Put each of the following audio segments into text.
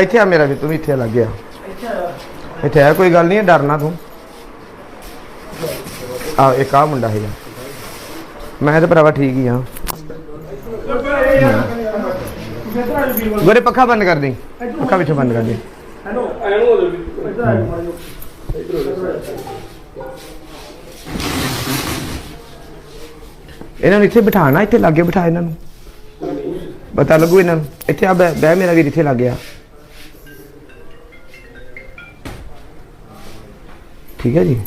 ਇੱਥੇ ਆ ਮੇਰਾ ਵੀ, ਤੂੰ ਵੀ ਇੱਥੇ ਲੱਗ ਗਿਆ। ਇੱਥੇ ਆ, ਕੋਈ ਗੱਲ ਨਹੀਂ ਡਰਨਾ ਤੂੰ। ਆ ਇੱਕ ਆ ਮੁੰਡਾ ਹੈਗਾ। ਮੈਂ ਤਾਂ ਭਰਾਵਾ ਠੀਕ ਹੀ ਆ ਗੋਰੇ, ਪੱਖਾ ਬੰਦ ਕਰ ਦੇ। ਪੱਖਾ ਵਿੱਚ ਬੰਦ ਕਰ ਦੇ। ਇਹਨਾਂ ਨੂੰ ਇੱਥੇ ਬਿਠਾਣਾ ਇੱਥੇ ਲਾਗੇ ਬਿਠਾ ਇਹਨਾਂ ਨੂੰ। ਪਤਾ ਲੱਗੂ ਇਹਨਾਂ ਨੂੰ। ਇੱਥੇ ਆ, ਬਹਿ ਬਹਿ, ਮੇਰਾ ਵੀਰ ਇੱਥੇ ਲੱਗ ਗਿਆ। ਠੀਕ ਹੈ ਜੀ।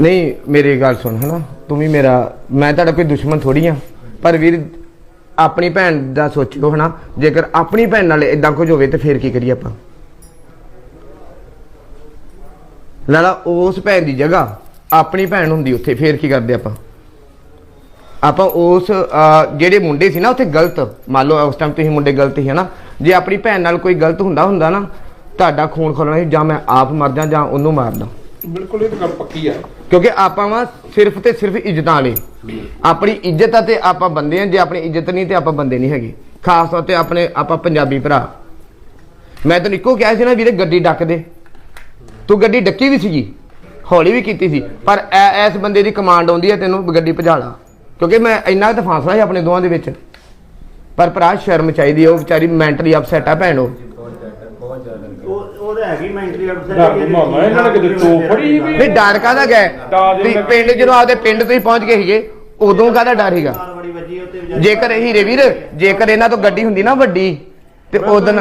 ਨਹੀਂ, ਮੇਰੀ ਗੱਲ ਸੁਣ ਹਨਾ, ਤੂੰ ਵੀ ਮੇਰਾ, ਮੈਂ ਤੁਹਾਡਾ ਕੋਈ ਦੁਸ਼ਮਣ ਥੋੜੀ ਆ ਪਰ ਵੀਰ, ਆਪਣੀ ਭੈਣ ਦਾ ਸੋਚੋ ਹਨਾ, ਜੇਕਰ ਆਪਣੀ ਭੈਣ ਨਾਲ ਇਦਾਂ ਕੁਝ ਹੋਵੇ ਤੇ ਫੇਰ ਕੀ ਕਰੀਏ ਆਪਾਂ? ਲਾਲਾ ਉਸ ਭੈਣ ਦੀ ਜਗ੍ਹਾ, ਆਪਣੀ ਭੈਣ ਹੁੰਦੀ ਉੱਥੇ, ਫੇਰ ਕੀ ਕਰਦੇ ਆਪਾਂ? ਆਪਾਂ ਉਸ ਜਿਹੜੇ ਮੁੰਡੇ ਸੀ ਨਾ, ਉੱਥੇ ਗਲਤ, ਮੰਨ ਲਓ, ਉਸ ਟਾਈਮ ਤੁਸੀਂ ਮੁੰਡੇ ਗਲਤ ਸੀ ਹਨਾ ਜੇ ਆਪਣੀ ਭੈਣ ਨਾਲ ਕੋਈ ਗਲਤ ਹੁੰਦਾ ਹੁੰਦਾ ਨਾ ਤੁਹਾਡਾ ਖੂਨ ਖੋਲਣਾ ਸੀ ਜਾਂ ਮੈਂ ਆਪ ਮਰ ਜਾ ਜਾਂ ਉਹਨੂੰ ਮਾਰਦਾ ਬਿਲਕੁਲ ਇਹ ਤਾਂ ਗੱਲ ਪੱਕੀ ਆ। ਕਿਉਂਕਿ ਆਪਾਂ ਵਾਂ ਸਿਰਫ ਤੇ ਸਿਰਫ ਇੱਜ਼ਤਾਂ ਵਾਲੇ ਆਪਣੀ ਇੱਜ਼ਤ ਆ ਤੇ ਆਪਾਂ ਬੰਦੇ ਆ ਜੇ ਆਪਣੀ ਇੱਜ਼ਤ ਨਹੀਂ ਤੇ ਆਪਾਂ ਬੰਦੇ ਨਹੀਂ ਹੈਗੇ। ਖਾਸ ਤੌਰ ਤੇ ਆਪਣੇ ਆਪਾਂ ਪੰਜਾਬੀ ਭਰਾ। ਮੈਂ ਤੈਨੂੰ ਇੱਕੋ ਕਿਹਾ ਸੀ ਨਾ ਵੀਰੇ ਗੱਡੀ ਡੱਕ ਦੇ। ਤੂੰ ਗੱਡੀ ਡੱਕੀ ਵੀ ਸੀਗੀ ਹੌਲੀ ਵੀ ਕੀਤੀ ਸੀ ਪਰ ਐ- ਐਸ ਬੰਦੇ ਦੀ ਕਮਾਂਡ ਆਉਂਦੀ ਹੈ ਤੈਨੂੰ ਗੱਡੀ ਭਜਾ ਲਾ। ਕਿਉਂਕਿ ਮੈਂ ਇੰਨਾ ਤਾਂ ਫਾਸਲਾ ਸੀ ਆਪਣੇ ਦੋਵਾਂ ਦੇ ਵਿੱਚ। ਪਰ ਭਰਾ ਸ਼ਰਮ ਚਾਹੀਦੀ ਹੈ ਉਹ ਵਿਚਾਰੀ ਮੈਂਟਲੀ ਅਪਸੈਟ ਆ ਭੈਣ ਉਹ। ਉਹ ਹੈਗੀ ਮੈਂਟਰੀ ਡਰ ਮਾਮਾ ਇਹਨਾਂ ਨੇ ਕਿਤੇ ਤੋਪ ਫੜੀ ਵੀ ਨਹੀਂ ਡਰ ਗਏ ਪਿੰਡ ਜਦੋਂ ਆਪਦੇ ਪਿੰਡ ਤੁਸੀਂ ਪਹੁੰਚ ਗਏ ਸੀਗੇ ਉਦੋਂ ਕਾਹਦਾ ਡਰ ਸੀਗਾ? ਵਿਚਾਰੀ- ਜੇਕਰ ਹੀਰੇ ਵੀਰ ਜੇਕਰ ਇਹਨਾਂ ਤੋਂ ਗੱਡੀ ਹੁੰਦੀ ਨਾ ਵੱਡੀ ਤੇ ਉਦੋਂ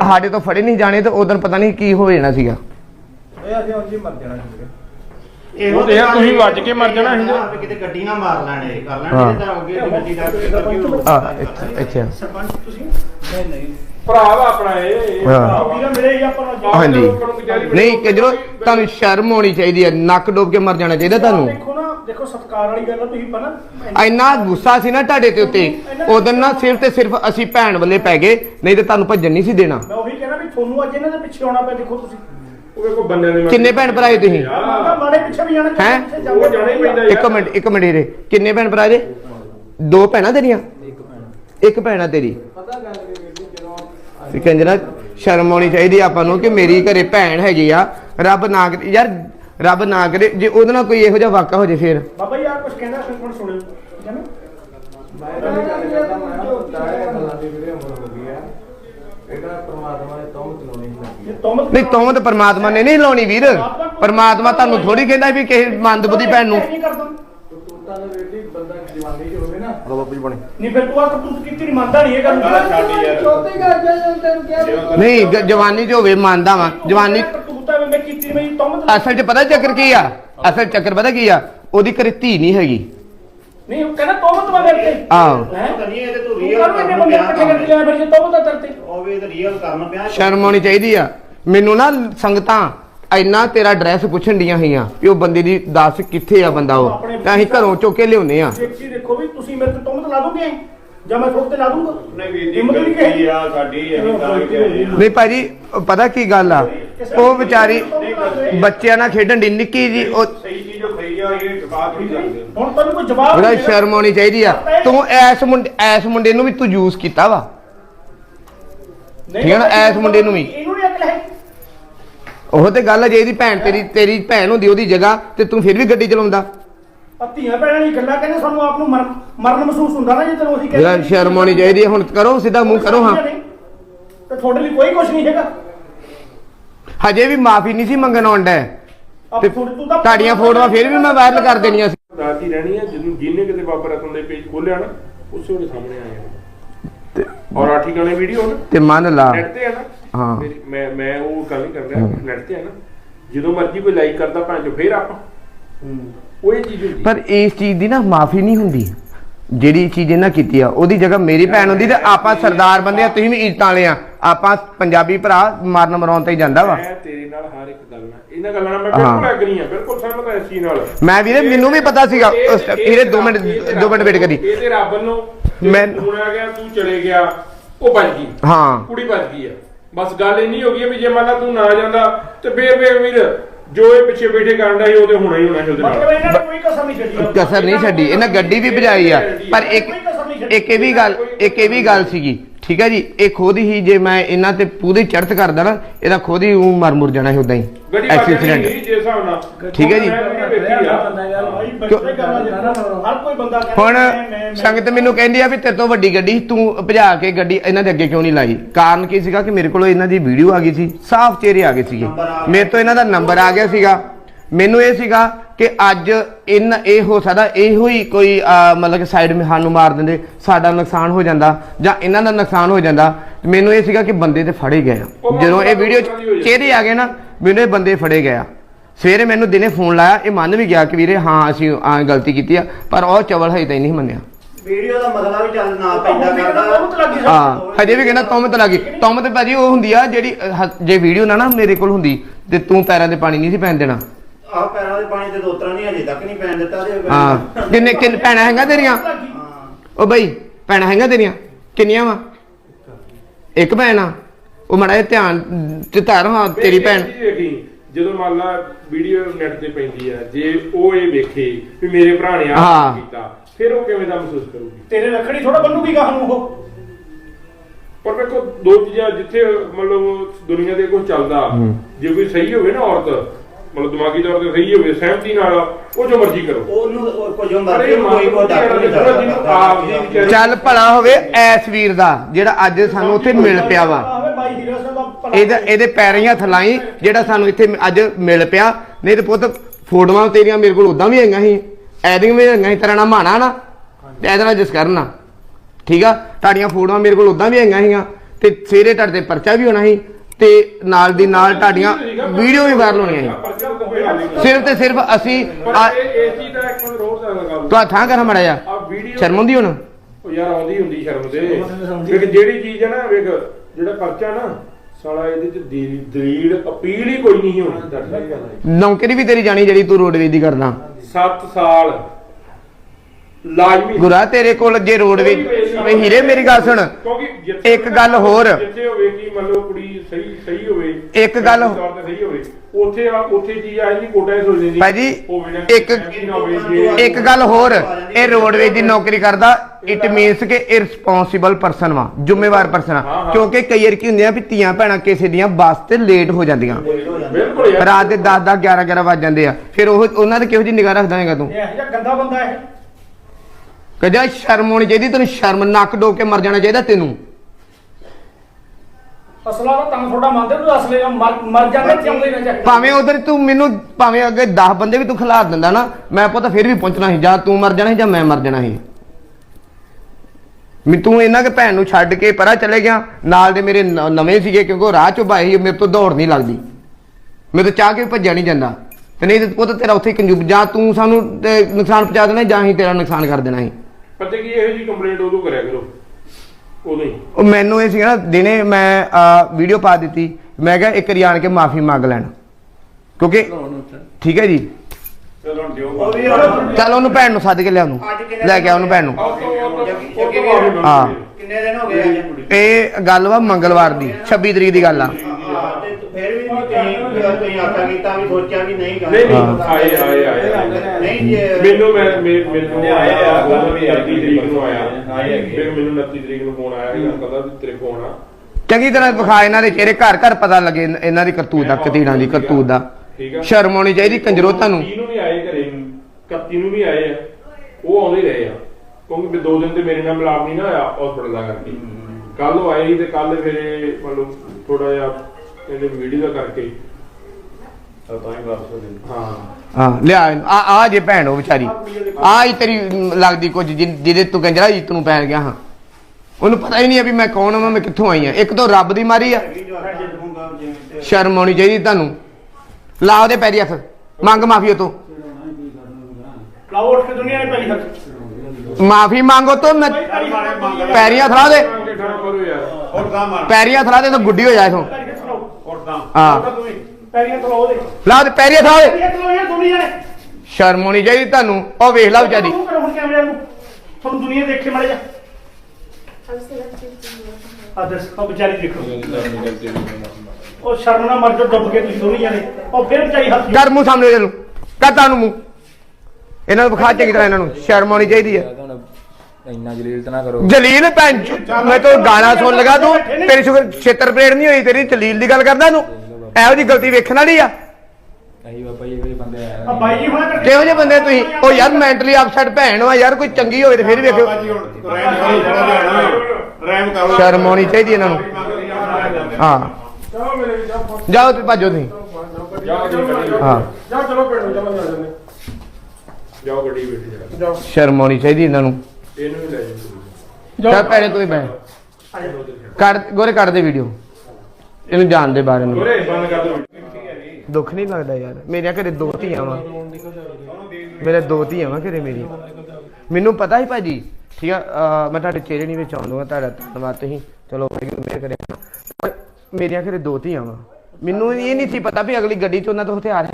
ਸਾਡੇ ਤੋਂ ਫੜੇ ਨਹੀਂ ਜਾਣੇ ਤੇ ਉਦੋਂ ਪਤਾ ਨਹੀਂ ਕੀ ਹੋ ਜਾਣਾ ਸੀਗਾ। ਇਹੋ ਉਹ ਤੇ ਯਾਰ ਤੁਸੀਂ ਵੱਜ ਕੇ ਮਰ ਜਾਣਾ ਸੀ। ਵੀ ਕਿਤੇ ਗੱਡੀ ਨਾ ਮਾਰ ਲੈਣੇ ਕਰ ਹਾਂ। ਲੈਣੇ ਤਾਂ ਅੱਗੇ ਦੀ ਗੱਡੀ ਦਾ ਆ ਇੱਥੇ ਇੱਥੇ। ਸਰਪੰਚ ਤੁਸੀਂ? ਨਹੀਂ ਨਹੀਂ। ਭਰਾ ਵਾ ਆਪਣਾ ਇਹ ਹਾਂ। ਵੀਰਾ ਮੇਰੇ ਹੀ ਆਪਾਂ ਨੂੰ ਹਾਂਜੀ ਨਹੀਂ ਕਿ ਜਦੋਂ ਤੁਹਾਨੂੰ ਸ਼ਰਮ ਹੋਣੀ ਚਾਹੀਦੀ ਹੈ ਨੱਕ ਡੋਬ ਕੇ ਮਰ ਜਾਣਾ ਚਾਹੀਦਾ ਤੁਹਾਨੂੰ। ਦੇਖੋ ਨਾ ਦੇਖੋ ਸਤਕਾਰ ਵਾਲੀ ਗੱਲ ਆ ਤੁਸੀਂ ਪਤਾ ਇੰਨਾ ਗੁੱਸਾ ਸੀ ਨਾ ਤੁਹਾਡੇ ਤੇ ਉੱਤੇ। ਉਦੋਂ ਨਾ ਸਿਰਫ ਤੇ ਸਿਰਫ ਅਸੀਂ ਭੈਣ ਵੱਲੇ ਪੈ ਗਏ ਨਹੀਂ ਤੇ ਤੁਹਾਨੂੰ ਭੱਜਣ ਨਹੀਂ ਸੀ ਦੇਣਾ। ਮੈਂ ਉਹੀ ਕਹਿਣਾ ਵੀ ਤੁਹਾਨੂੰ ਅੱਜ ਇਹਨਾਂ ਦੇ ਪਿੱਛੇ ਆਉਣਾ ਪਿਆ ਦੇਖੋ ਤੁਸੀਂ। ਉਹ ਵੇਖੋ ਬੰਦੇ ਦੇ ਕਿੰਨੇ ਭੈਣ ਭਰਾ ਹੈ। ਤੁਸੀਂ ਮਾੜਾ ਮਾੜੇ ਪਿੱਛੇ ਵੀ ਜਾਣਾ ਹੈਂ? ਪਿੱਛੇ ਉਹ ਜਾਣਾ ਹੀ ਪੈਂਦਾ ਇੱਕ ਮਿੰਟ ਇੱਕ ਮਿੰਟ ਹੀਰੇ ਕਿੰਨੇ ਭੈਣ ਭਰਾ ਜੇ? ਦੋ ਭੈਣਾਂ ਤੇਰੀਆਂ? ਇੱਕ ਭੈਣ ਆ ਤੇਰੀ। ਸਿਕੰਜਰਾ ਸ਼ਰਮ ਆਉਣੀ ਚਾਹੀਦੀ ਆਪਾਂ ਨੂੰ ਕਿ ਮੇਰੀ ਘਰੇ ਭੈਣ ਹੈਗੀ ਆ। ਰੱਬ ਨਾ ਕਰੇ ਯਾਰ ਰੱਬ ਨਾ ਕਰੇ ਜੇ ਉਹਦੇ ਨਾਲ ਕੋਈ ਇਹੋ ਜਿਹਾ ਵਾਕਾ ਹੋ ਜੇ ਫੇਰ। ਬਾਬਾ ਜੀ ਆ ਕੁਝ ਕਹਿੰਦਾ ਫਿਰ ਹੁਣ ਸੁਣਿਓ। ਨਾ ਤੋਮਤ ਨਹੀਂ ਤੂੰ ਤੇ ਪਰਮਾਤਮਾ ਨੇ ਨਹੀਂ ਲਾਉਣੀ ਵੀਰ। ਪਰਮਾਤਮਾ ਤੁਹਾਨੂੰ ਥੋੜੀ ਕਹਿੰਦਾ ਵੀ ਕਿਸੇ ਮੰਦਬੁੱਧੀ ਭੈਣ ਨੂੰ। ਨਹੀਂ ਕਰਦਾ। ਬਾਬੂ ਜੀ ਬਣੇ। ਨਹੀਂ ਫਿਰ ਤੂੰ ਆ ਤੂੰ ਕੀਤੀ ਨਹੀਂ ਮੰਨਦਾ ਨਹੀਂ ਇਹ ਗੱਲ। ਨਹੀਂ ਜ- ਜਵਾਨੀ ਚ ਹੋਵੇ ਮੰਨਦਾ ਵਾਂ। ਜਵਾਨੀ ਤੂੰ ਤਾਂ ਮੈਂ ਕੀਤੀ ਮੈਂ ਤੋਮਤ ਅਸਲ ਚ ਪਤਾ ਚੱਕਰ ਕੀ ਆ? ਅਸਲ ਚੱਕਰ ਪਤਾ ਕੀ ਆ? ਉਹਦੀ ਧੀ ਨਹੀਂ ਹੈਗੀ। ਨਹੀਂ ਉਹ ਕਹਿੰਦਾ ਵਾ ਮੇਰੇ ਤੇ ਆਹੋ। ਹੈ? ਕਰੀਏ ਤੇ ਰੀਅਲ ਕਰ ਮੈਨੂੰ ਬੰਦੇ ਇਕੱਠੇ ਕਰਕੇ ਲਿਆ ਫਿਰ ਜੇ ਕਰਤੇ। ਉਹ ਵੀ ਤੇ ਰੀਅਲ ਕਰਨ ਪਿਆ। ਸ਼ਰਮ ਆਉਣੀ ਚਾਹੀਦੀ ਆ। ਮੈਨੂੰ ਨਾ ਸੰਗਤਾਂ ਇੰਨਾ ਤੇਰਾ ਐਡਰੈਸ ਪੁੱਛਣ ਡੀਆਂ ਸੀਆਂ ਵੀ ਉਹ ਬੰਦੇ ਦੀ ਦੱਸ ਕਿੱਥੇ ਆ ਬੰਦਾ ਉਹ। ਤਾਂ ਅਸੀਂ ਘਰੋਂ ਚੁੱਕ ਕੇ ਲਿਆਉਨੇ ਆ। ਦੇਖੋ ਵੀ ਤੁਸੀਂ ਮੇਰੇ ਤੇ ਤੋਮਤ ਲਾ ਦੋਗੇ? ਜਾਂ ਮੈਂ ਤੁਹਾਡੇ ਤੇ ਲਾ ਦੂੰਗਾ? ਨਹੀਂ ਵੀਰ ਜੀ ਹਿੰਮਤ ਨਹੀਂ ਗਲਤੀ ਕਹੀ ਆ ਸਾਡੀ ਅਸੀਂ ਤਾਂ ਕਿ ਆਏ ਹਾਂ। ਨਹੀਂ ਭਾਜੀ ਪਤਾ ਕੀ ਗੱਲ ਆ? ਉਹ ਵਿਚਾਰੀ ਬੱਚਿਆਂ ਨਾਲ ਖੇਡਣ ਦੀ ਨਿੱਕੀ ਜੀ ਉਹ ਸਹੀ ਚੀਜ਼ ਉਹ ਖਈ ਆ ਇਹ ਜਵਾਬ ਨਹੀਂ ਸਕਦੇ ਹੁਣ ਤੁਹਾਨੂੰ ਕੋਈ ਜਵਾਬ ਨਹੀਂ ਸ਼ਰਮ ਆਉਣੀ ਚਾਹੀਦੀ ਆ। ਤੂੰ ਐਸ ਮੁੰਡੇ ਐਸ ਮੁੰਡੇ ਨੂੰ ਵੀ ਤੂੰ ਯੂਜ਼ ਕੀਤਾ ਵਾ। ਨਹੀਂ ਠੀਕ ਹੈ ਨਾ, ਐਸ ਮੁੰਡੇ ਨੂੰ ਵੀ। ਇਹਨੂੰ ਨਹੀਂ ਅਕਲ ਹੈ। ਉਹ ਤੇ ਗੱਲ ਆ ਜੇ ਇਹਦੀ ਭੈਣ ਤੇਰੀ ਤੇਰੀ ਭੈਣ ਹੁੰਦੀ ਉਹਦੀ ਜਗ੍ਹਾ ਤੇ ਤੂੰ ਫਿਰ ਵੀ ਗੱਡੀ ਚਲਾਉਂਦਾ। ਆ ਧੀਆਂ ਭੈਣਾਂ ਦੀ ਗੱਲਾਂ ਕਹਿੰਦੇ ਸਾਨੂੰ ਆਪ ਨੂੰ ਮਰਨ ਮਰਨ ਮਹਿਸੂਸ ਹੁੰਦਾ ਨਾ ਜੇ ਤੈਨੂੰ ਅਸੀਂ ਜਿਹੜਾ ਸ਼ਰਮ ਆਉਣੀ ਚਾਹੀਦੀ ਹੈ ਹੁਣ ਕਰੋ ਸਿੱਧਾ ਮੂੰਹ ਕਰੋ ਹਾਂ। ਤੇ ਤੁਹਾਡੇ ਲਈ ਕੋਈ ਕੁਝ ਨਹੀਂ ਹੈਗਾ। ਹਜੇ ਵੀ ਮਾਫੀ ਨਹੀਂ ਸੀ ਮੰਗਣ ਆਉਂਦਾ ਆਪ ਤੇ ਤੁਹਾਡੇ- ਤੂੰ ਤਾਂ ਤੁਹਾਡੀਆਂ ਫੋਟੋਆਂ ਫਿਰ ਵੀ ਮੈਂ ਵਾਇਰਲ ਕਰ ਦੇਣੀਆਂ ਸੀ। ਰਾਤ ਹੀ ਰਹਿਣੀ ਆ ਜਦੋਂ ਜਿਹਨੇ ਕਿਤੇ ਬਾਬਾ ਰਤਨ ਦੇ ਪੇਜ ਖੋਲਿਆ ਨਾ ਉਸੇ ਵੇਲੇ ਸਾਹਮਣੇ ਆ। ਤੇ ਔਰ ਆਠੀ ਗਾਣੇ ਵੀਡੀਓ ਨਾ ਤੇ ਮੰਨ ਲਾ। ਨੈਟ ਤੇ ਆ ਨਾ? ਹਾਂ। ਮੈਂ ਮੈਂ ਉਹ ਗੱਲ ਨਹੀਂ ਕਰ ਰਿਹਾ ਨੈਟ ਤੇ ਆ ਨਾ। ਜਦੋਂ ਮਰਜ਼ੀ ਕੋਈ ਲਾਈਕ ਕਰਦਾ ਭਾਂ ਜੋ ਫੇਰ ਆਪਾਂ। ਉਹ ਇਹ ਚੀਜ਼ ਹੁੰਦੀ ਪਰ ਇਸ ਚੀਜ਼ ਦੀ ਨਾ ਮਾਫੀ ਨਹੀਂ ਹੁੰਦੀ। ਜਿਹੜੀ ਚੀਜ਼ ਇਹਨਾਂ ਕੀਤੀ ਆ ਉਹਦੀ ਜਗ੍ਹਾ ਮੇਰੀ ਭੈਣ ਹੁੰਦੀ ਤੇ ਆਪਾਂ ਸਰਦਾਰ ਬੰਦੇ ਆ ਤੁਸੀਂ ਵੀ ਇੱਜ਼ਤਾਂ ਵਾਲੇ ਆ। ਆਪਾਂ ਪੰਜਾਬੀ ਭਰਾ ਮਰਨ ਮਰਾਉਣ ਤੇ ਹੀ ਜਾਂਦਾ ਵਾ। ਮੈਂ ਤੇਰੇ ਨਾਲ ਹਰ ਇੱਕ ਗੱਲ ਨਾਲ ਇਹਨਾਂ ਗੱਲਾਂ ਨਾਲ ਮੈਂ ਬਿਲਕੁਲ ਹਾਂ। ਐਗਰੀ ਆ ਬਿਲਕੁਲ ਸਹਿਮਤ ਹਾਂ ਇਸ ਚੀਜ਼ ਨਾਲ। ਮੈਂ ਵੀਰੇ ਮੈਨੂੰ ਵੀ ਪਤਾ ਸੀਗਾ। ਉਸ ਵੀਰੇ 2 ਮਿੰਟ ਇਹ ਤੇ 2 ਮਿੰਟ ਵੇਟ ਕਰੀ। ਇਹ ਤੇ ਰੱਬ ਨੂੰ ਮੈਂ- ਆ ਗਿਆ ਤੂੰ ਚਲੇ ਗਿਆ ਉਹ ਬਚ ਗਈ। ਹਾਂ। ਕੁੜੀ ਬਚ ਗਈ ਆ। ਬਸ ਗੱਲ ਇੰਨੀ ਹੋ ਗਈ ਵੀ ਜੇ ਮੰਨ ਲਾ ਤੂੰ ਨਾ ਜਾਂਦਾ ਤੇ ਫੇਰ ਫੇਰ ਵੀਰ ਜੋ ਇਹ ਪਿੱਛੇ ਬੈਠੇ ਕਰਨ ਦਾ ਸੀ ਉਹਦੇ ਹੋਣਾ ਹੀ ਹੋਣਾ ਸੀ ਉਹਦੇ ਮਤਲਬ ਨਾਲ ਇਹਨਾਂ ਨੇ ਕੋਈ ਕਸਰ ਨਹੀਂ ਛੱਡੀ ਕਸਰ ਨਹੀਂ ਛੱਡੀ ਇਹਨਾਂ ਗੱਡੀ ਵੀ ਭਜਾਈ ਆ ਪਰ ਇੱਕ ਇੱਕ ਇਹ ਵੀ ਗੱਲ ਇੱਕ ਇਹ ਵੀ ਗੱਲ ਸੀਗੀ। ਠੀਕ ਹੈ ਜੀ ਇਹ ਖੁਦ ਹੀ ਜੇ ਮੈਂ ਇਹਨਾਂ ਤੇ ਪੂਰੀ ਚੜਤ ਕਰਦਾ ਨਾ ਇਹਦਾ ਖੁਦ ਹੀ ਉਹ ਮਰ ਮੁਰ ਜਾਣਾ ਉਦਾਂ ਹੀ। ਗੱਡੀ ਐਕਸੀਡੈਂਟ ਨਹੀਂ ਜੇ ਹਿਸਾਬ ਨਾਲ। ਠੀਕ ਹੈ ਜੀ। ਹੁਣ ਸੰਗਤ ਮੈਨੂੰ ਕਹਿੰਦੀ ਆ ਵੀ ਤੇਰੇ ਤੋਂ ਵੱਡੀ ਗੱਡੀ ਤੂੰ ਭਜਾ ਕੇ ਗੱਡੀ ਇਹਨਾਂ ਦੇ ਅੱਗੇ ਕਿਉਂ ਨਹੀਂ ਲਾਈ? ਕਾਰਨ ਕੀ ਸੀਗਾ ਕਿ ਮੇਰੇ ਕੋਲ ਇਹਨਾਂ ਦੀ ਵੀਡੀਓ ਆ ਗਈ ਸੀ ਸਾਫ਼ ਚਿਹਰੇ ਆ ਗਏ ਸੀਗੇ। ਮੇਰੇ ਤੋਂ ਇਹਨਾਂ ਦਾ ਨੰਬਰ ਆ ਗਿਆ ਸੀਗਾ। ਮੈਨੂੰ ਇਹ ਸੀਗਾ ਕਿ ਅੱਜ ਇਨ ਇਹ ਹੋ ਸਕਦਾ ਇਹੋ ਹੀ ਕੋਈ ਮਤਲਬ ਕਿ ਸਾਈਡ ਮੇ ਸਾਨੂੰ ਮਾਰ ਦਿੰਦੇ ਸਾਡਾ ਨੁਕਸਾਨ ਹੋ ਜਾਂਦਾ ਜਾਂ ਇਹਨਾਂ ਦਾ ਨੁਕਸਾਨ ਹੋ ਜਾਂਦਾ। ਮੈਨੂੰ ਇਹ ਸੀਗਾ ਕਿ ਬੰਦੇ ਤੇ ਫੜੇ ਗਏ ਆ। ਜਦੋਂ ਇਹ ਵੀਡੀਓ 'ਚ ਚਿਹਰੇ ਆ ਗਏ ਨਾ ਮੈਨੂੰ ਇਹ ਬੰਦੇ ਫੜੇ ਗਏ ਆ। ਸਵੇਰੇ ਮੈਨੂੰ ਦਿਨੇ ਫੋਨ ਲਾਇਆ ਇਹ ਮੰਨ ਵੀ ਗਿਆ ਕਿ ਵੀਰੇ ਹਾਂ ਅਸੀਂ ਆ ਗਲਤੀ ਕੀਤੀ ਆ ਪਰ ਉਹ ਚਵਲ ਹਜੇ ਤਾਈਂ ਨਹੀਂ ਮੰਨਿਆ। ਵੀਡੀਓ ਦਾ ਮਸਲਾ ਵੀ ਚੱਲ ਨਾ ਪੈਂਦਾ ਕਰਦਾ। ਹਾਂ ਹਜੇ ਵੀ ਕਹਿੰਦਾ ਤੁਮ ਲੱਗੀ। ਤੁਮ ਤੇ ਭਾਜੀ ਉਹ ਹੁੰਦੀ ਆ ਜਿਹੜੀ ਜੇ ਵੀਡੀਓ ਨਾ ਨਾ ਮੇਰੇ ਕੋਲ ਹੁੰਦੀ ਤੇ ਤੂੰ ਪੈਰਾਂ ਤੇ ਪਾਣੀ ਨਹੀਂ ਸੀ ਪੈਣ ਦੇਣਾ। ਆਹ ਪੈਰਾਂ ਦੇ ਪਾਣੀ ਤੇ ਦੋਤਰਾ ਨਹੀਂ ਅਜੇ ਤੱਕ ਨਹੀਂ ਪੈਣ ਦਿੱਤਾ ਤੇ ਹਾਂ ਕਿੰਨੇ ਕਿੰਨ ਭੈਣਾਂ ਹੈਗਾ ਤੇਰੀਆਂ? ਹਾਂ। ਉਹ ਬਈ ਭੈਣਾਂ ਹੈਗਾ ਤੇਰੀਆਂ? ਕਿੰਨੀਆਂ ਵਾ? ਇੱਕ ਭੈਣ ਆ। ਉਹ ਮੜਾ ਇਹ ਧਿਆਨ ਤੇ ਧਰ ਹਾਂ ਤੇਰੀ ਭੈਣ। ਇਹ ਚੀਜ਼ ਵੇਖੀ, ਜਦੋਂ ਮੰਨ ਲਾ ਵੀਡੀਓ ਨੈਟ ਤੇ ਪੈਂਦੀ ਆ ਜੇ ਉਹ ਇਹ ਵੇਖੇ ਵੀ ਮੇਰੇ ਭਰਾ ਨੇ ਹਾਂ। ਆਹ ਕੀਤਾ ਫਿਰ ਉਹ ਕਿਵੇਂ ਦਾ ਮਹਿਸੂਸ ਕਰੂਗੀ? ਤੇਰੇ ਰੱਖੜੀ ਥੋੜਾ ਬੰਨੂਗੀ ਗਾਹ ਨੂੰ ਉਹ। ਪਰ ਵੇਖੋ ਦੋ ਚੀਜ਼ਾਂ ਜਿੱਥੇ ਮਤਲਬ ਦੁਨੀਆ ਦੇ ਕੁਝ ਚੱਲਦਾ ਜੇ ਕੋਈ ਸਹੀ ਹੋਵੇ ਨਾ ਔਰਤ ਮਤਲਬ ਦਿਮਾਗੀ ਤੌਰ ਤੇ ਸਹੀ ਹੋਵੇ ਸਹਿਮਤੀ ਨਾਲ ਉਹ ਜੋ ਮਰਜ਼ੀ ਕਰੋ। ਉਹਨੂੰ ਕੁਝ ਕੋਈ ਡਾਕਟਰ ਨਹੀਂ ਆਪ ਵਿਚਾਰੀ- ਚੱਲ ਭਲਾ ਹੋਵੇ ਐਸ ਵੀਰ ਦਾ ਜਿਹੜਾ ਅੱਜ ਸਾਨੂੰ ਉੱਥੇ ਮਿਲ ਪਿਆ ਵਾ। ਬਾਈ ਹੀਰਾ ਸਿੰਘ ਦਾ ਭਲਾ ਇਹਦਾ ਇਹਦੇ ਪੈਰੀਆਂ ਥਲਾਈ ਜਿਹੜਾ ਸਾਨੂੰ ਇੱਥੇ ਅੱਜ ਮਿਲ ਪਿਆ। ਨਹੀਂ ਤੇ ਪੁੱਤ ਫੋਟੋਆਂ ਤੇਰੀਆਂ ਮੇਰੇ ਕੋਲ ਉਦਾਂ ਵੀ ਹੈਗੀਆਂ ਸੀ। ਐਦੀਆਂ ਵੀ ਹੈਗੀਆਂ ਸੀ ਤੇਰਾ ਨਾਮ ਮਾਣਾ ਨਾ। ਤੇ ਇਹਦਾ ਨਾਲ ਜਿਸ ਕਰਨਾ। ਠੀਕ ਆ? ਤੁਹਾਡੀਆਂ ਫੋਟੋਆਂ ਮੇਰੇ ਕੋਲ ਉਦਾਂ ਵੀ ਹੈਗੀਆਂ ਸੀਗੀਆਂ। ਤੇ ਸਵੇਰੇ ਤੁਹਾਡੇ ਤੇ ਪਰਚਾ ਵੀ ਹੋਣਾ ਸੀ। ਤੇ ਨਾਲ ਦੀ ਨਾਲ ਤੁਹਾਡੀਆਂ ਵੀਡੀਓ ਵੀ ਵਾਇਰਲ ਹੋਣੀਆਂ ਨਹੀਂ ਸਿਰਫ ਤੇ ਸਿਰਫ ਅਸੀਂ ਦਾ ਇੱਕ ਦਾ ਤੂੰ ਥਾਂ ਕਰ ਮੜਾ ਜਾ ਆ ਵੀਡੀਓ ਸ਼ਰਮ ਆਉਂਦੀ ਹੁਣ? ਉਹ ਯਾਰ ਆਉਂਦੀ ਹੁੰਦੀ ਸ਼ਰਮ ਤੇ ਵੇਖ ਜਿਹੜੀ ਚੀਜ਼ ਹੈ ਨਾ ਵੇਖ ਜਿਹੜਾ ਪਰਚਾ ਨਾ ਸਾਲਾ ਇਹਦੇ ਚ ਦੀ- ਦਲੀਲ ਅਪੀਲ ਹੀ ਕੋਈ ਨਹੀਂ ਹੋਣੀ। ਨੌਕਰੀ ਵੀ ਤੇਰੀ ਜਾਣੀ ਜਿਹੜੀ ਤੂੰ ਰੋਡਵੇਜ ਦੀ ਕਰਦਾ। 7 ਸਾਲ। ਲਾਜ਼ਮੀ ਗੁਰਾ ਤੇਰੇ ਕੋਲ ਜੇ ਰੋਡਵੇਜ ਵੇ ਹੀਰੇ ਮੇਰੀ ਗੱਲ ਸੁਣ। ਕਿਉਂਕਿ ਜਿੱਥੇ ਇੱਕ ਗੱਲ ਹੋਰ। ਜਿੱਥੇ ਹੋਵੇ ਕਿ ਮੰਨ ਲਓ ਕੁੜੀ ਸਹੀ ਸਹੀ ਹੋਵੇ ਇੱਕ ਗੱਲ- ਸਹੀ ਤੌਰ ਤੇ ਸਹੀ ਹੋਵੇ ਉੱਥੇ ਆ ਉੱਥੇ ਚੀਜ਼ ਆ ਨਹੀਂ ਕੋਟਾ ਹੀ ਸੋਚ ਲੈਂਦੀ ਭਾਜੀ, ਹੋਵੇ ਨਾ ਇੱਕ- ਜੇ- ਇੱਕ ਗੱਲ ਹੋਰ ਇਹ ਰੋਡਵੇਜ ਦੀ ਨੌਕਰੀ ਕਰਦਾ ਇਟ ਮੀਨਸ ਕਿ ਇਰਰਿਸਪੌਂਸਿਬਲ ਪਰਸਨ ਵਾ ਜ਼ਿੰਮੇਵਾਰ ਪਰਸਨ ਆ। ਕਿਉਂਕਿ ਕਈ ਵਾਰ ਕੀ ਹੁੰਦੀਆਂ ਵੀ ਧੀਆਂ ਭੈਣਾਂ ਕਿਸੇ ਦੀਆਂ ਬੱਸ ਤੇ ਲੇਟ ਹੋ ਜਾਂਦੀਆਂ। ਬਿਲਕੁਲ ਯਾਰ। ਰਾਤ ਦੇ 10 10 11 11 ਵੱਜ ਜਾਂਦੇ ਆ। ਫਿਰ ਉਹ ਉਹਨਾਂ ਦੇ ਕਿਹੋ ਜੀ ਨਿਗਾਹ ਰੱਖਦਾ ਹੈਗਾ ਤੂੰ? ਇਹ ਜਿਹਾ ਗੰਦਾ ਬੰਦਾ ਹੈ ਕਜਾ ਸ਼ਰਮ ਹੋਣੀ ਚਾਹੀਦੀ ਤੈਨੂੰ ਸ਼ਰਮ ਨੱਕ ਡੋ ਕੇ ਮਰ ਜਾਣਾ ਚਾਹੀਦਾ ਤੈਨੂੰ। ਅਸਲਾ ਤਾਂ ਤਾਂ ਥੋੜਾ ਮੰਨਦੇ ਤੂੰ ਅਸਲੇ ਮਰ ਮਰ ਜਾਂਦੇ ਚਾਹੁੰਦੇ ਨਾ ਚਾਹੀਦੇ ਭਾਵੇਂ ਉਧਰ ਤੂੰ ਮੈਨੂੰ ਭਾਵੇਂ ਅੱਗੇ 10 ਬੰਦੇ ਵੀ ਤੂੰ ਖਿਲਾ ਦਿੰਦਾ ਨਾ ਮੈਂ ਪੁੱਤ ਫਿਰ ਵੀ ਪਹੁੰਚਣਾ ਸੀ ਜਾਂ ਤੂੰ ਮਰ ਜਾਣਾ ਸੀ ਜਾਂ ਮੈਂ ਮਰ ਜਾਣਾ ਸੀ। ਮੈਂ ਤੂੰ ਇਹਨਾਂ ਕੇ ਭੈਣ ਨੂੰ ਛੱਡ ਕੇ ਪਰਾਂ ਚਲੇ ਗਿਆ ਨਾਲ ਦੇ ਮੇਰੇ ਨ- ਨਵੇਂ ਸੀਗੇ ਕਿਉਂਕਿ ਉਹ ਰਾਹ ਚੋਂ ਸੀ ਮੇਰੇ ਤੋਂ ਦੌੜ ਨਹੀਂ ਲੱਗਦੀ। ਮੇਰੇ ਤੋਂ ਚਾਹ ਕੇ ਵੀ ਭੱਜਿਆ ਨਹੀਂ ਜਾਂਦਾ। ਤੇ ਨਹੀਂ ਤੇ ਪੁੱਤ ਤੇਰਾ ਉੱਥੇ ਕੰਜੂਬ ਜਾਂ ਤੂੰ ਸਾਨੂੰ ਤੇ ਨੁਕਸਾਨ ਪਹੁੰਚਾ ਦੇਣਾ ਜਾਂ ਹੀ ਤੇਰਾ ਨੁਕਸਾਨ ਕਰ ਦੇਣਾ ਸੀ। ਪਤਾ ਕੀ ਇਹੋ ਜੀ ਕੰਪਲੇਂਟ ਉਦੋਂ ਕਰਿਆ ਕਰੋ। ਉਦੋਂ ਹੀ। ਉਹ ਮੈਨੂੰ ਇਹ ਸੀਗਾ ਨਾ ਦਿਨੇ ਮੈਂ ਵੀਡੀਓ ਪਾ ਦਿੱਤੀ। ਮੈਂ ਕਿਹਾ ਇੱਕ ਵਾਰੀ ਆਣ ਕੇ ਮਾਫੀ ਮੰਗ ਲੈਣ। ਕਿਉਂਕਿ ਠੀਕ ਹੈ ਜੀ। ਚਲੋ ਹੁਣ ਦਿਓ। ਉਹਨੂੰ ਭੈਣ ਨੂੰ ਸੱਦ ਕੇ ਲਿਆ ਉਹਨੂੰ ਲੈ ਕੇ ਆ ਉਹਨੂੰ ਭੈਣ ਨੂੰ। ਹਾਂ। ਕਿੰਨੇ ਦਿਨ ਹੋ ਗਏ ਇਹ ਗੱਲ ਵਾ ਮੰਗਲਵਾਰ ਦੀ 26 ਤਰੀਕ ਦੀ ਗੱਲ ਆ। ਫਿਰ ਵੀ ਤੁਸੀਂ ਤੁਸੀਂ ਆਖਿਆ ਕੀਤਾ ਵੀ ਸੋਚਿਆ ਵੀ ਨਹੀਂ ਨਹੀਂ ਨਹੀਂ। ਆਏ ਆਏ ਆਏ ਨਹੀਂ ਜੇ ਮੈਨੂੰ ਮੈਂ ਮੇ- ਮੈਨੂੰ ਆਏ ਆ, ਗੱਲ ਵੀ 30 ਤਰੀਕ ਨੂੰ ਆਇਆ। ਆਏ ਹੈਗੇ। ਫਿਰ ਮੈਨੂੰ 29 ਤਰੀਕ ਨੂੰ ਫੋਨ ਆਇਆ ਕਿ ਕਹਿੰਦਾ ਵੀ ਤੇਰੇ ਫੋਨ ਆ। ਚੰਗੀ ਤਰ੍ਹਾਂ ਵਿਖਾ ਇਹਨਾਂ ਦੇ ਚਿਹਰੇ ਘਰ ਘਰ ਪਤਾ ਲੱਗੇ ਇਨ- ਇਹਨਾਂ ਦੀ ਕਰਤੂਤ ਦਾ ਕਤੀੜਾਂ ਦੀ ਕਰਤੂਤ ਦਾ। ਠੀਕ ਆ। ਸ਼ਰਮ ਆਉਣੀ ਚਾਹੀਦੀ ਕੰਜਰੋ ਤੁਹਾਨੂੰ 30 ਨੂੰ ਵੀ ਆਏ ਘਰੇ। 31 ਨੂੰ ਵੀ ਆਏ ਆ। ਉਹ ਆਉਂਦੇ ਰਹੇ ਆ। ਕਿਉਂਕਿ ਵੀ ਦੋ ਦਿਨ ਤੇ ਮੇਰੇ ਨਾਲ ਮਿਲਾਪ ਨਹੀਂ ਨਾ ਹੋਇਆ ਹਸਪੀਟਲ ਦਾ ਕਰਕੇ। ਕੱਲ ਉਹ ਆਏ ਸੀ ਤੇ ਕੱਲ ਫਿਰ ਇਹ ਮਤਲਬ ਥੋੜਾ ਜਿਹਾ ਇਹਨੇ ਵੀਡੀਓ ਦਾ ਕਰਕੇ। ਤਾਂ ਤਾਂ ਹੀ ਵਾਪਸ ਹੋ ਗਏ ਹਾਂ। ਹਾਂ ਲਿਆ ਇਹਨੂੰ। ਆ ਆ ਜੇ ਭੈਣ ਉਹ ਵਿਚਾਰੀ। ਆ ਹੀ ਤੇਰੀ ਮ, ਲੱਗਦੀ ਕੁਝ ਜਿ- ਜਿਹਦੇ ਤੂੰ ਕੰਜਰਾ ਜਿੱਤ ਨੂੰ ਪੈ ਗਿਆ ਹਾਂ। ਉਹਨੂੰ ਪਤਾ ਹੀ ਨਹੀਂ ਆ ਵੀ ਮੈਂ ਕੌਣ ਹਾਂ ਮੈਂ ਕਿੱਥੋਂ ਆਈ ਆ। ਇੱਕ ਤਾਂ ਰੱਬ ਦੀ ਮਾਰੀ ਆ। ਜੋ ਆਖਿਆ ਜਿੱਦੂਗਾ ਜਿਵੇਂ ਤੇ ਸ਼ਰਮ ਆਉਣੀ ਚਾਹੀਦੀ ਤੁਹਾਨੂੰ। ਲਾ ਉਹਦੇ ਪੈਰੀ ਹੱਥ। ਮੰਗ ਮਾਫੀ ਤੋਂ। ਲਾਓ ਉੱਠ ਕੇ ਦੁਨੀਆ ਨੇ ਪਹਿਲੀ ਹੱਥ। ਮਾਫੀ ਮੰਗੋ ਤੋਂ ਮੈਂ ਪੈਰੀਆਂ ਥਲਾ ਦੇ। ਕਰੋ ਯਾਰ ਹੋਰ ਪੈਰੀਆਂ ਥਲਾ ਦੇ ਤਾਂ ਗੁੱਡੀ ਹੋ ਜਾਏ ਇਥੋਂ। ਹਾਂ। ਪੈਰੀਆਂ ਤੋਂ ਲਾ ਪੈਰੀਆਂ ਥਲਾ ਦੇ ਤੋਂ ਦੁਨੀਆ ਨੇ ਸ਼ਰਮ ਆਉਣੀ ਚਾਹੀਦੀ ਤੁਹਾਨੂੰ। ਉਹ ਵੇਖ ਲਾ ਵਿਚਾਰੀ। ਮੂੰਹ ਕਰੋ ਹੁਣ ਕੈਮਰੇ ਨੂੰ। ਤੁਹਾਨੂੰ ਦੁਨੀਆ ਦੇਖੇ ਮੜੇ ਜਾ ਆ ਦੱਸ ਉਹ ਵਿਚਾਰੀ ਦੇਖੋ। ਉਹ ਸ਼ਰਮ ਨਾਲ ਮਰ ਜਾ ਡੁੱਬ ਕੇ ਤੁਸੀਂ ਦੋਵੇਂ ਜਾਣੇ। ਉਹ ਫਿਰ ਚਾਈ ਹੱਥ ਕਰ ਮੂੰਹ ਸਾਹਮਣੇ ਇਹਨੂੰ ਕਰ ਤਾਨੂੰ ਮੂੰਹ। ਇਹਨਾਂ ਨੂੰ ਵਿਖਾ ਚੰਗੀ ਤਰ੍ਹਾਂ ਇਹਨਾਂ ਨੂੰ। ਸ਼ਰਮ ਆਉਣੀ ਚਾਹੀਦੀ ਹੈ ਇੰਨਾ ਜਲੀਲ ਤਾਂ ਨਾ ਕਰੋ। ਜਲੀਲ ਭੈਣ ਚੋ- ਮੈਂ ਤੋਂ ਗਾਣਾ ਸੁਣ ਲਗਾ ਤੂੰ। ਤੇਰੀ ਸ਼ੁਕਰ ਛੇਤਰ ਪਰੇਡ ਨਹੀਂ ਹੋਈ ਤੇਰੀ ਜਲੀਲ ਦੀ ਗੱਲ ਕਰਦਾ ਤੂੰ। ਇਹੋ ਜੀ ਗਲਤੀ ਵੇਖਣ ਵਾਲੀ ਆ। ਨਹੀਂ ਬਾਬਾ ਜੀ ਇਹ ਬੰਦੇ ਆਏ ਆ ਬਾਈ ਜੀ ਹੁਣ ਕਿਹੋ ਜਿਹੇ ਬੰਦੇ ਤੁਸੀਂ? ਉਹ ਯਾਰ ਮੈਂਟਲੀ ਅਪਸੈਟ ਭੈਣ ਵਾ ਯਾਰ ਕੋਈ ਚੰਗੀ ਹੋਵੇ ਤੇ ਫਿਰ ਵੇਖਿਓ। ਬਾਬਾ ਜੀ ਹੁਣ ਰਹਿਮ ਕਰੋ ਥੋੜਾ ਜਿਹਾ ਰਹਿਮ ਕਰੋ। ਸ਼ਰਮ ਆਉਣੀ ਚਾਹੀਦੀ ਇਹਨਾਂ ਨੂੰ। ਹਾਂ। ਚਲੋ ਮੇਰੇ ਵੀ ਜਾਓ ਜਾਓ ਤੇ ਭੱਜੋ ਤੁਸੀਂ। ਜਾਓ ਜੀ ਗੱਡੀ ਹਾਂ। ਜਾਓ ਚਲੋ ਪਿੰਡ ਨੂੰ ਚਲੋ ਜਾ ਜਾਂਦੇ। ਜਾਓ ਗੱਡੀ ਬੈਠੀ ਜਾ। ਜਾਓ। ਸ਼ਰਮ ਆਉਣੀ ਚਾਹੀਦੀ ਇਹਨਾਂ ਨੂੰ। ਇਹਨੂੰ ਵੀ ਲੈ ਜਾਓ ਭੈਣੇ ਤੂੰ ਹੀ ਬੈ ਕਰ ਗੋਰੇ ਕੱਢ ਦੇ ਵੀਡੀਓ ਇਹਨੂੰ ਜਾਣ ਦੇ ਬਾਰੇ ਨੂੰ ਗੋਰੇ ਬੰਦ ਕਰ ਦਿਓ ਦੁੱਖ ਨਹੀਂ ਲੱਗਦਾ ਯਾਰ। ਮੇਰੀਆਂ ਘਰੇ ਦੋ ਧੀਆਂ ਵਾ। ਮੇਰੇ ਦੋ ਧੀਆਂ ਵਾ ਘਰੇ ਮੇਰੀ। ਮੈਨੂੰ ਪਤਾ ਹੀ ਭਾਜੀ। ਠੀਕ ਆ ਅਹ ਮੈਂ ਤੁਹਾਡੇ ਚਿਹਰੇ ਨਹੀਂ ਵਿੱਚ ਆਉਂਦਾ ਤੁਹਾਡਾ ਧੰਨਵਾਦ ਤੁਸੀਂ। ਚਲੋ ਵਾਹਿਗੁਰੂ ਮੇਰੇ ਕਰੇ ਪਰ ਮੇਰੀਆਂ ਘਰੇ ਦੋ ਧੀਆਂ ਵਾ। ਮੈਨੂੰ ਇਹ ਨਹੀਂ ਸੀ ਪਤਾ ਵੀ ਅਗਲੀ ਗੱਡੀ 'ਚ ਉਹਨਾਂ ਤੋਂ ਹਥਿਆਰ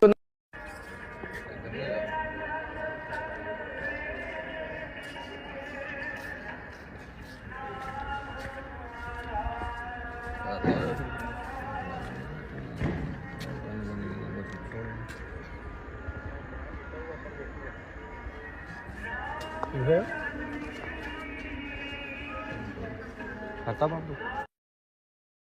ਸੀ ਕਰਤਾ ਬਾਬੂ